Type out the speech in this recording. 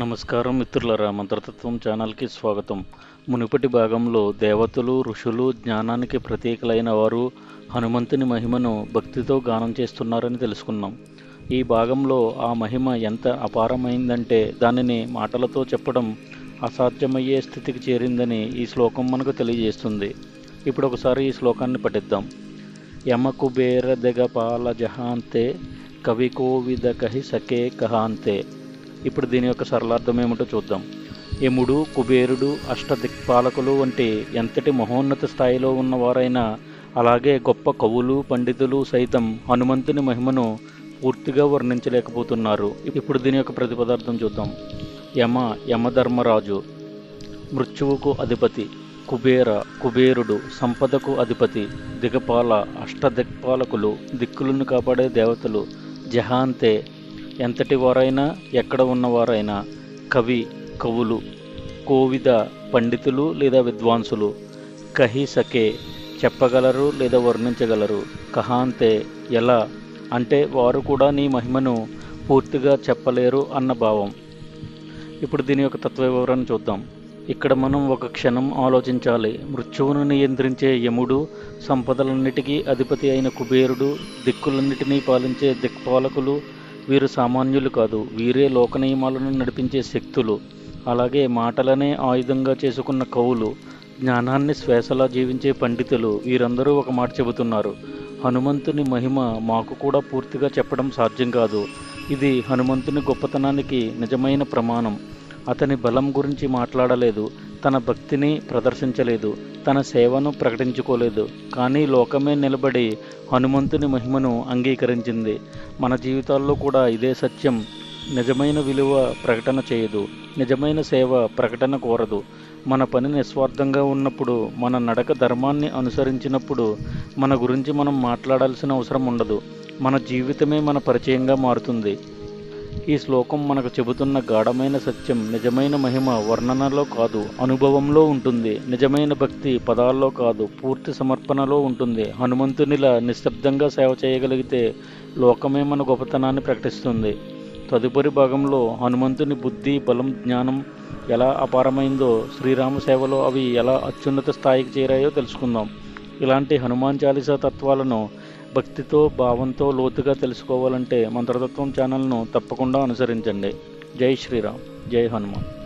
నమస్కారం మిత్రులరా మంత్రతత్వం ఛానల్కి స్వాగతం. మునుపటి భాగంలో దేవతలు ఋషులు జ్ఞానానికి ప్రతీకలైన వారు హనుమంతుని మహిమను భక్తితో గానం చేస్తున్నారని తెలుసుకున్నాం. ఈ భాగంలో ఆ మహిమ ఎంత అపారమైందంటే దానిని మాటలతో చెప్పడం అసాధ్యమయ్యే స్థితికి చేరిందని ఈ శ్లోకం మనకు తెలియజేస్తుంది. ఇప్పుడు ఒకసారి ఈ శ్లోకాన్ని పఠిద్దాం. యమ కుబేర దెగపాల జహాంతే కవికోవిద కహి సకే కహాంతే. ఇప్పుడు దీని యొక్క సరళార్థం ఏమిటో చూద్దాం. యముడు కుబేరుడు అష్టదిక్పాలకులు వంటి ఎంతటి మహోన్నత స్థాయిలో ఉన్నవారైనా అలాగే గొప్ప కవులు పండితులు సైతం హనుమంతుని మహిమను పూర్తిగా వర్ణించలేకపోతున్నారు. ఇప్పుడు దీని యొక్క ప్రతిపదార్థం చూద్దాం. యమ యమధర్మరాజు. మృత్యువుకు అధిపతి కుబేర కుబేరుడు సంపదకు అధిపతి దిగపాల అష్టదిక్పాలకులు దిక్కులను కాపాడే దేవతలు జహాంతే ఎంతటి వారైనా ఎక్కడ ఉన్నవారైనా కవి కవులు కోవిద పండితులు లేదా విద్వాంసులు కహి సకే చెప్పగలరు లేదా వర్ణించగలరు కహాంతే ఎలా అంటే వారు కూడా నీ మహిమను పూర్తిగా చెప్పలేరు అన్న భావం. ఇప్పుడు దీని యొక్క తత్వ వివరణ చూద్దాం. ఇక్కడ మనం ఒక క్షణం ఆలోచించాలి. మృత్యువును నియంత్రించే యముడు సంపదలన్నిటికీ అధిపతి అయిన కుబేరుడు దిక్కులన్నిటినీ పాలించే దిక్పాలకులు వీరు సామాన్యులు కాదు. వీరే లోక నియమాలను నడిపించే శక్తులు. అలాగే మాటలనే ఆయుధంగా చేసుకున్న కవులు జ్ఞానాన్ని శ్వాసలా జీవించే పండితులు వీరందరూ ఒక మాట చెబుతున్నారు. హనుమంతుని మహిమ మాకు కూడా పూర్తిగా చెప్పడం సాధ్యం కాదు. ఇది హనుమంతుని గొప్పతనానికి నిజమైన ప్రమాణం. అతని బలం గురించి మాట్లాడలేదు తన భక్తిని ప్రదర్శించలేదు తన సేవను ప్రకటించుకోలేదు. కానీ లోకమే నిలబడి హనుమంతుని మహిమను అంగీకరించింది. మన జీవితాల్లో కూడా ఇదే సత్యం. నిజమైన విలువ ప్రకటన చేయదు. నిజమైన సేవ ప్రకటన కోరదు. మన పని నిస్వార్థంగా ఉన్నప్పుడు మన నడక ధర్మాన్ని అనుసరించినప్పుడు మన గురించి మనం మాట్లాడాల్సిన అవసరం ఉండదు. మన జీవితమే మన పరిచయంగా మారుతుంది. ఈ శ్లోకం మనకు చెబుతున్న గాఢమైన సత్యం నిజమైన మహిమ వర్ణనలో కాదు అనుభవంలో ఉంటుంది. నిజమైన భక్తి పదాల్లో కాదు పూర్తి సమర్పణలో ఉంటుంది. హనుమంతునిలా నిశ్శబ్దంగా సేవ చేయగలిగితే లోకమే మన గొప్పతనాన్ని ప్రకటిస్తుంది. తదుపరి భాగంలో హనుమంతుని బుద్ధి బలం జ్ఞానం ఎలా అపారమైందో శ్రీరామ సేవలో అవి ఎలా అత్యున్నత స్థాయికి చేరాయో తెలుసుకుందాం. ఇలాంటి హనుమాన్ చాలీసా తత్వాలను భక్తితో భావంతో లోతుగా తెలుసుకోవాలంటే మంత్రతత్వం ఛానల్ను తప్పకుండా అనుసరించండి. జై శ్రీరామ్. జై హనుమాన్.